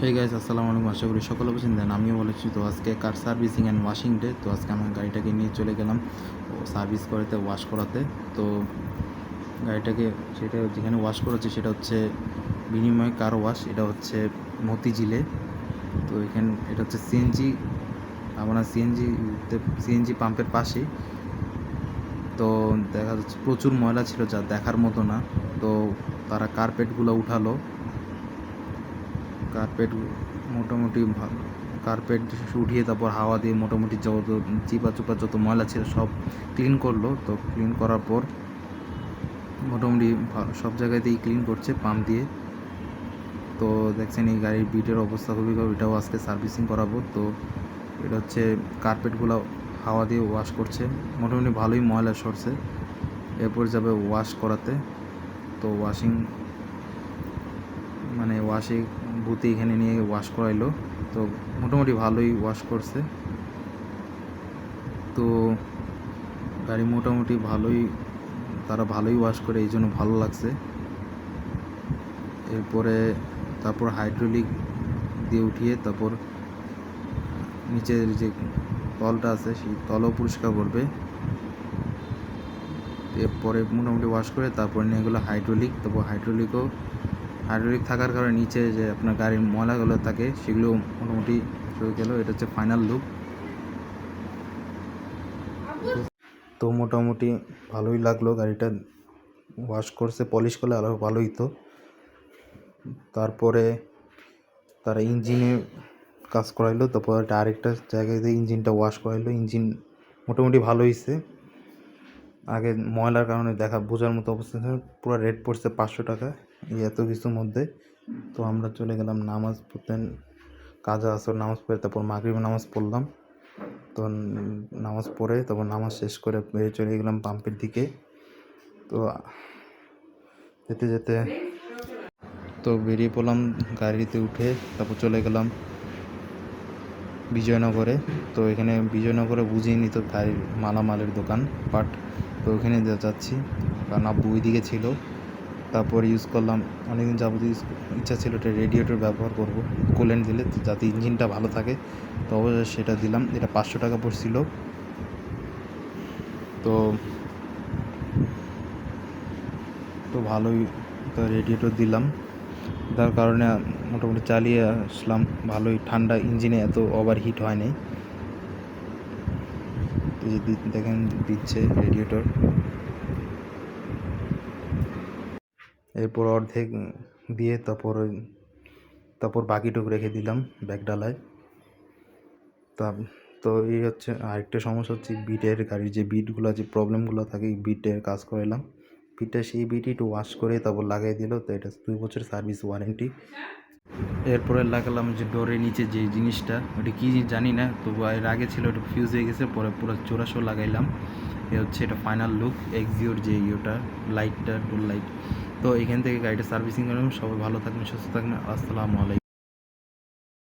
Hey guys আসসালামু আলাইকুম আশা করি সকলে বলছেন দেন আমিও বলেছি তো আজকে car servicing and washing day তো আজকে আমার গাড়িটাকে নিয়ে চলে গেলাম সার্ভিস করাতে ওয়াশ করাতে। তো গাড়িটাকে সেটা যেখানে ওয়াশ করাচ্ছে সেটা হচ্ছে বিনিময় কার ওয়াশ এটা হচ্ছে মতিঝিলে। তো এখানে, এটা হচ্ছে সিএনজি আপনার সিএনজি সিএনজি পাম্পের পাশেই। তো দেখা যাচ্ছে প্রচুর ময়লা ছিল যা দেখার মতো না। তো তারা কার্পেটগুলো উঠালো। কার্পেট মোটামুটি কার্পেট উঠিয়ে তারপর হাওয়া দিয়ে মোটামুটি যত চিপা চুপা যত ময়লা ছিল সব ক্লিন করল। তো ক্লিন করার পর মোটামুটি সব জায়গাতেই ক্লিন করছে পাম্প দিয়ে। তো দেখছেন এই গাড়ির বিটের অবস্থা খুবই এটাও আজকে সার্ভিসিং করাবো। তো এটা হচ্ছে কার্পেটগুলো হাওয়া দিয়ে ওয়াশ করছে। মোটামুটি ভালোই ময়লা সরছে। এরপর যাবে ওয়াশ করাতে। তো ওয়াশিং মানে ওয়াশে বুথে এখানে নিয়ে ওয়াশ করাইলো। তো মোটামুটি ভালোই ওয়াশ করছে। তো গাড়ি মোটামুটি ভালোই, তারা ভালোই ওয়াশ করে, এই জন্য ভালো লাগছে। এরপরে তারপর হাইড্রোলিক দিয়ে উঠিয়ে তারপর নিচের যে তলটা আছে, সেই তলও পরিষ্কার করবে। এরপরে মোটামুটি ওয়াশ করে তারপর নিয়ে এগুলো হাইড্রোলিক তারপর হাইড্রোলিকও হাইড্রোলিক থাকার কারণে নিচে যে আপনার গাড়ির ময়লাগুলো থাকে, সেগুলো মোটামুটি হয়ে গেল। এটা হচ্ছে ফাইনাল লুক তো মোটামুটি ভালোই লাগল গাড়িটা। ওয়াশ করছে পলিশ করলে আরও ভালোই তো। তারপরে তারা ইঞ্জিনে কাজ করাইলো, তারপর আরেকটা জায়গায় দিয়ে ইঞ্জিনটা ওয়াশ করাইলো, ইঞ্জিন মোটামুটি ভালো হয়েছে আগে ময়লার কারণে দেখা, বোঝার মতো অবস্থা পুরো রেট পড়ছে পাঁচশো টাকা। এই এত কিছুর মধ্যে। তো আমরা চলে গেলাম নামাজ পড়তে কাজা আসর, নামাজ পড়ে তারপর মাগরিব নামাজ পড়লাম। তো নামাজ পড়ে তারপর নামাজ শেষ করে বেরিয়ে চলে গেলাম পাম্পের দিকে। তো যেতে যেতে তো বেরিয়ে পড়লাম গাড়িতে উঠে, তারপর চলে গেলাম বিজয়নগরে। তো এখানে বিজয়নগরে বুঝিয়ে নিত গাড়ির মালামালের দোকান বাট তো ওখানে যাচ্ছি, কারণ আব্বু ওইদিকে ছিল। তারপর ইউজ করলাম, অনেকদিন যাবতীয় ইউজ ইচ্ছা ছিল এটা রেডিয়েটর ব্যবহার করব কুলেন্ট দিলে, যাতে ইঞ্জিনটা ভালো থাকে। তো অবশ্যই সেটা দিলাম, এটা পাঁচশো টাকা পড়ছিল। তো তো ভালোই তো রেডিয়েটর দিলাম। তার কারণে মোটামুটি চালিয়ে আসলাম, ভালোই ঠান্ডা ইঞ্জিনে এত ওভার হিট হয়নি। দেখেন দিচ্ছে রেডিয়েটর এরপর অর্ধেক দিয়ে তারপর তারপর বাকিটুকু রেখে দিলাম ব্যাগডালায় তা, তো এই হচ্ছে আরেকটা সমস্যা হচ্ছে বিটের গাড়ির যে বিটগুলো যে প্রবলেমগুলো থাকে বিটের কাজ করাইলাম বিটটা সেই বিটই একটু ওয়াশ করে তারপর লাগাই দিল, তো এটা দুই বছর সার্ভিস ওয়ারেন্টি এরপরে লাগালাম যে ডোরের নিচে যে জিনিসটা, ওটা কী জানি না, তবু এর আগে ছিল ওটা ফিউজ হয়ে গেছে, পরে পুরো চোরাশো লাগাইলাম। এ হচ্ছে এটা ফাইনাল লুক এক্সিওর যে ইয়েটা লাইটটা ডোর লাইট তো এখান থেকে গাড়িটা সার্ভিসিং করলাম সবাই ভালো থাকবেন সুস্থ থাকবেন। আসসালামু আলাইকুম।